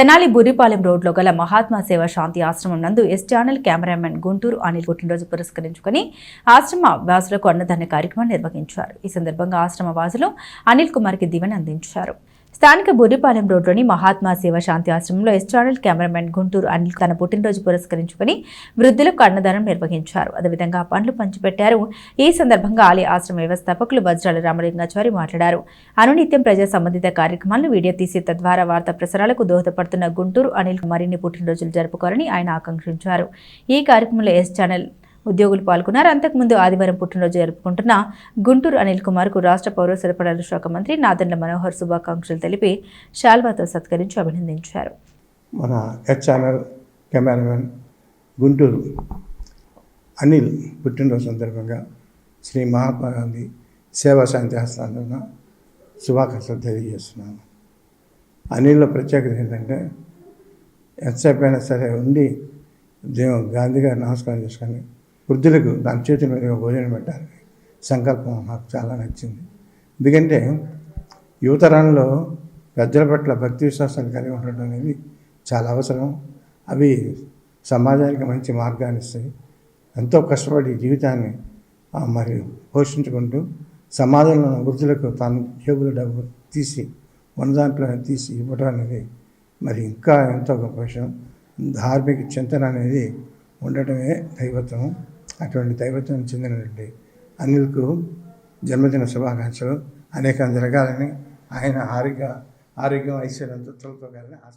తెనాలి బురిపాలెం రోడ్లో గల మహాత్మా సేవ శాంతి ఆశ్రమం నందు S channel cameraman Guntur Anil పుట్టినరోజు పురస్కరించుకుని ఆశ్రమ వాసులకు అన్నదాన కార్యక్రమం నిర్వహించారు. ఈ సందర్భంగా ఆశ్రమ వాసులు అనిల్ కుమార్కి దీవెన అందించారు. స్థానిక బుర్రిపాలెం రోడ్లోని మహాత్మా సేవ శాంతి ఆశ్రమంలో S channel cameraman Guntur Anil తన పుట్టినరోజు పురస్కరించుకుని వృద్ధులకు అన్నదానం నిర్వహించారు. అదేవిధంగా పండ్లు పంచిపెట్టారు. ఈ సందర్భంగా ఆలయ ఆశ్రమ వ్యవస్థాపకులు వజ్రాల రామలింగాచారి మాట్లాడారు. అనునిత్యం ప్రజా సంబంధిత కార్యక్రమాలను వీడియో తీసి తద్వారా వార్తా ప్రసారాలకు దోహదపడుతున్న గుంటూరు అనిల్ మరిన్ని పుట్టినరోజులు జరుపుకోవాలని ఆయన ఆకాంక్షించారు. ఈ కార్యక్రమంలో ఎస్ ఛానల్ ఉద్యోగులు పాల్గొన్నారు. అంతకుముందు ఆదివారం పుట్టినరోజు జరుపుకుంటున్న గుంటూరు అనిల్ కుమార్కు రాష్ట్ర పౌర సరఫరాల శాఖ మంత్రి నాదెండ్ల మనోహర్ శుభాకాంక్షలు తెలిపి షాల్వాతో సత్కరించి అభినందించారు. మన H channel cameraman Guntur Anil పుట్టినరోజు సందర్భంగా శ్రీ మహాత్మా గాంధీ సేవా శాంతి ఆస్థానంలో శుభాకాంక్షలు తెలియజేస్తున్నాను. అనిల్లో ప్రత్యేకత ఏంటంటే ఎంతసేపు అయినా సరే ఉండి దేవు గాంధీ గారు నమస్కారం చేసుకొని వృద్ధులకు దాని చేతుల మీదుగా భోజనం పెట్టాలని సంకల్పం నాకు చాలా నచ్చింది. ఎందుకంటే యువతరంలో పెద్దల పట్ల భక్తి విశ్వాసాలు కలిగి ఉండడం అనేది చాలా అవసరం. అవి సమాజానికి మంచి మార్గాన్ని ఇస్తాయి. ఎంతో కష్టపడి జీవితాన్ని మరి పోషించుకుంటూ సమాజంలో వృద్ధులకు తాను జేబులు డబ్బు తీసి ఉన్న దాంట్లో తీసి ఇవ్వడం అనేది మరి ఇంకా ఎంతో గొప్ప విషయం. ధార్మిక చింతన అనేది ఉండటమే దైవత్వం. అటువంటి దైవత్వం చెందినటువంటి అనిల్కు జన్మదిన శుభాకాంక్షలు. అనేకం జరగాలని ఆయన ఆరోగ్య ఆరోగ్యం ఐశ్వర్యంతో తొలతోగాలని ఆశ